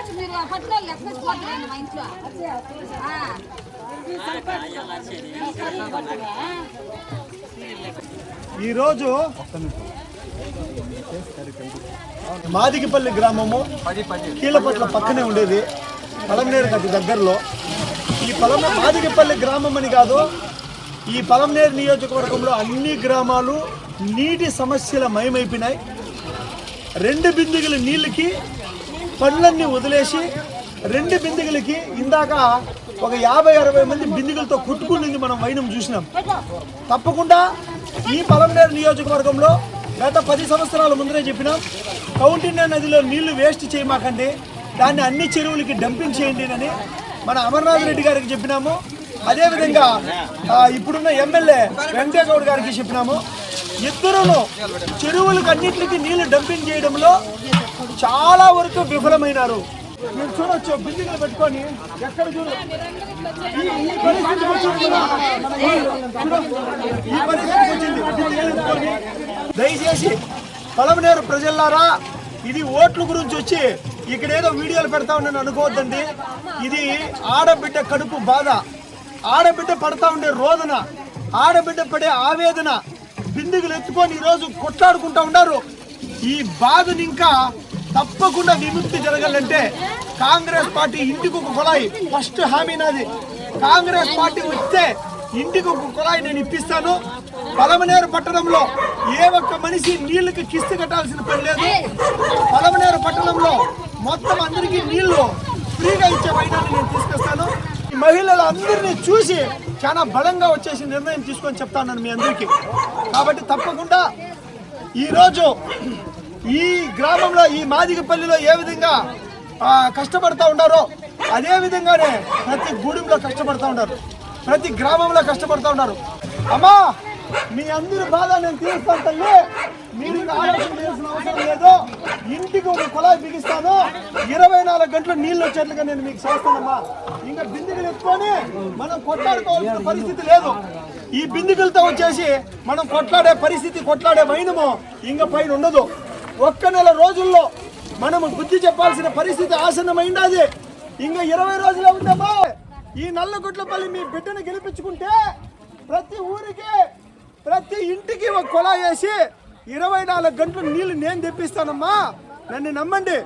సర్పంచ్ మీరు అప్పట్లో పట్టుదల లెక్కొచ్చిపోతారండి మా ఇంట్లో? ఈరోజు మాదిగిపల్లి గ్రామము కీలపట్ల పక్కనే ఉండేది పలంనేరు గది దగ్గరలో. ఈ పలమ మాదిగిపల్లి గ్రామం అని కాదు ఈ పలంనేరు నియోజకవర్గంలో అన్ని గ్రామాలు నీటి సమస్యల మయమైపోయినాయి. రెండు బిందిగల నీళ్ళకి పండ్లన్నీ వదిలేసి రెండు బిందుగలకి ఇందాక ఒక యాభై అరవై మంది బిందుగలతో కొట్టుకునింది మనం వైనం చూసినాం. తప్పకుండా ఈ పలంనేరు నియోజకవర్గంలో గత పది సంవత్సరాల ముందరే చెప్పినాం కౌంటిన్య నదిలో నీళ్ళు వేస్ట్ చేయమాకండి దాన్ని అన్ని చెరువులకి డంపింగ్ చేయండి అని మన అమర్నాథ్ రెడ్డి గారికి చెప్పినాము. అదేవిధంగా ఇప్పుడున్న ఎమ్మెల్యే వెంకటేగౌడ్ గారికి చెప్పినాము ఇద్దరును చెరువులకు అన్నింటికి నీళ్ళు డంపింగ్ చేయడంలో చాలా వరకు విఫలమైనారు. మీరు చూడొచ్చు బిల్డింగ్లు పెట్టుకొని ఎక్కడ చూడ. ఈ- ఈ ఈ పరిస్థితికి వచ్చింది. దయచేసి పలమనేరు ప్రజల్లారా ఇది ఓట్ల గురించి వచ్చి ఇక్కడ ఏదో వీడియోలు పెడతా ఉన్నాను అనుకోవద్దండి. ఇది ఆడబిడ్డ కడుపు బాధ. ఆడబిడ్డ పడతా ఉండే రోదన ఆడబిడ్డ పడే ఆవేదన బిందుగులు ఎత్తుకొని ఈరోజు కొట్లాడుకుంటా ఉన్నారు. ఈ బాధని ఇంకా తప్పకుండా విముక్తి జరగాలంటే కాంగ్రెస్ పార్టీ ఇంటికి ఒక కుళాయి. ఫస్ట్ హామీ నాది. కాంగ్రెస్ పార్టీ వస్తే ఇంటికి ఒక కుళాయి నేను ఇప్పిస్తాను. పలమనేరు పట్టణంలో ఏ ఒక్క మనిషి నీళ్ళకి కిస్తు కట్టాల్సిన పని లేదు. పలమనేరు పట్టణంలో మొత్తం అందరికీ నీళ్ళు ఫ్రీగా ఇచ్చే వైద్యాన్ని నేను తీసుకొస్తాను. మహిళలు అందరినీ చూసి చాలా బలంగా వచ్చేసి నిర్ణయం తీసుకొని చెప్తాను మీ అందరికీ. కాబట్టి తప్పకుండా ఈరోజు ఈ గ్రామంలో ఈ మాదిగపల్లిలో ఏ విధంగా కష్టపడతా ఉన్నారో అదే విధంగానే ప్రతి గూడెంలో కష్టపడతా ఉన్నారు ప్రతి గ్రామంలో కష్టపడతా ఉన్నారు అమ్మా మీ అందరి బాధ నేను తీరుస్తాను తల్లి. మీరు ఆలోచన చేయాల్సిన అవసరం లేదు. ఇంటికి ఒక కుళాయి బిగిస్తాను. ఇరవై నాలుగు గంటలు నీళ్ళు వచ్చేట్లుగా నేను మీకు చేస్తానమ్మా. ఇంకా బిందెలు ఎత్తుకొని మనం కొట్లాడుకోవాల్సిన పరిస్థితి లేదు. ఈ బిందికలతో వచ్చేసి మనం కొట్లాడే పరిస్థితి కొట్లాడే వైనము ఇంకా పైన ఉండదు. ఒక్క నెల రోజుల్లో మనము బుద్ధి చెప్పాల్సిన పరిస్థితి ఆసన్నమైంది ఇంకా ఇరవై రోజులే ఉందమ్మా ఈ నల్లగుట్లపల్లి మీ బిడ్డను గెలిపించుకుంటే ప్రతి ఊరికి ప్రతి ఇంటికి ఒక కొలా వేసి ఇరవై నాలుగు గంటలు నీళ్ళు నేను తెప్పిస్తానమ్మా. నన్ను నమ్మండి.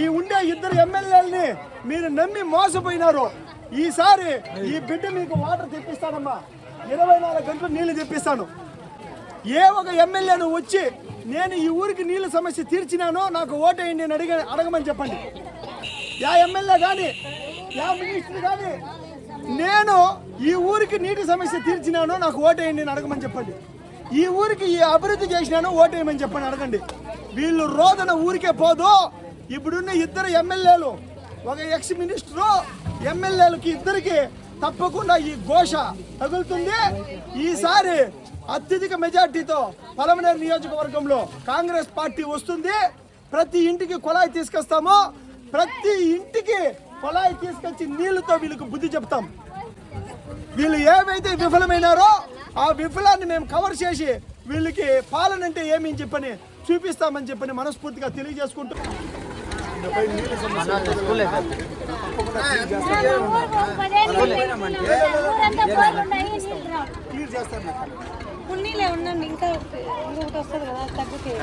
ఈ ఉండే ఇద్దరు ఎమ్మెల్యేలని మీరు నమ్మి మోసపోయినారు. ఈసారి ఈ బిడ్డ మీకు వాటర్ తెప్పిస్తానమ్మా. ఇరవై నాలుగు గంటలు నీళ్ళు తెప్పిస్తాను. ఏ ఒక ఎమ్మెల్యేను వచ్చి నేను ఈ ఊరికి నీళ్ళ సమస్య తీర్చినానో నాకు ఓటేయండి నేను అడిగ అడగమని చెప్పండి. యా ఎమ్మెల్యే కానీ యా మినిస్టర్ కానీ నేను ఈ ఊరికి నీటి సమస్య తీర్చినానో నాకు ఓటేయండి నేను అడగమని చెప్పండి. ఈ ఊరికి ఈ అభివృద్ధి చేసినాను ఓటేయమని చెప్పండి అడగండి. వీళ్ళు రోజున ఊరికే పోదు. ఇప్పుడున్న ఇద్దరు ఎమ్మెల్యేలు ఒక ఎక్స్ మినిస్టరు ఎమ్మెల్యేలకి ఇద్దరికి తప్పకుండా ఈ ఘోష తగులుతుంది. ఈసారి అత్యధిక మెజార్టీతో పలమనేరు నియోజకవర్గంలో కాంగ్రెస్ పార్టీ వస్తుంది. ప్రతి ఇంటికి కుళాయి తీసుకొస్తాము. ప్రతి ఇంటికి కుళాయి తీసుకొచ్చి నీళ్ళతో వీళ్ళకి బుద్ధి చెప్తాం. వీళ్ళు ఏవైతే విఫలమైనారో ఆ విఫలాన్ని మేము కవర్ చేసి వీళ్ళకి పాలన అంటే ఏమి చెప్పని చూపిస్తామని చెప్పని మనస్ఫూర్తిగా తెలియజేసుకుంటూ ఉన్నీలే ఉండండి ఇంకా ఇంకొకటి వస్తుంది కదా తగ్గుతాయి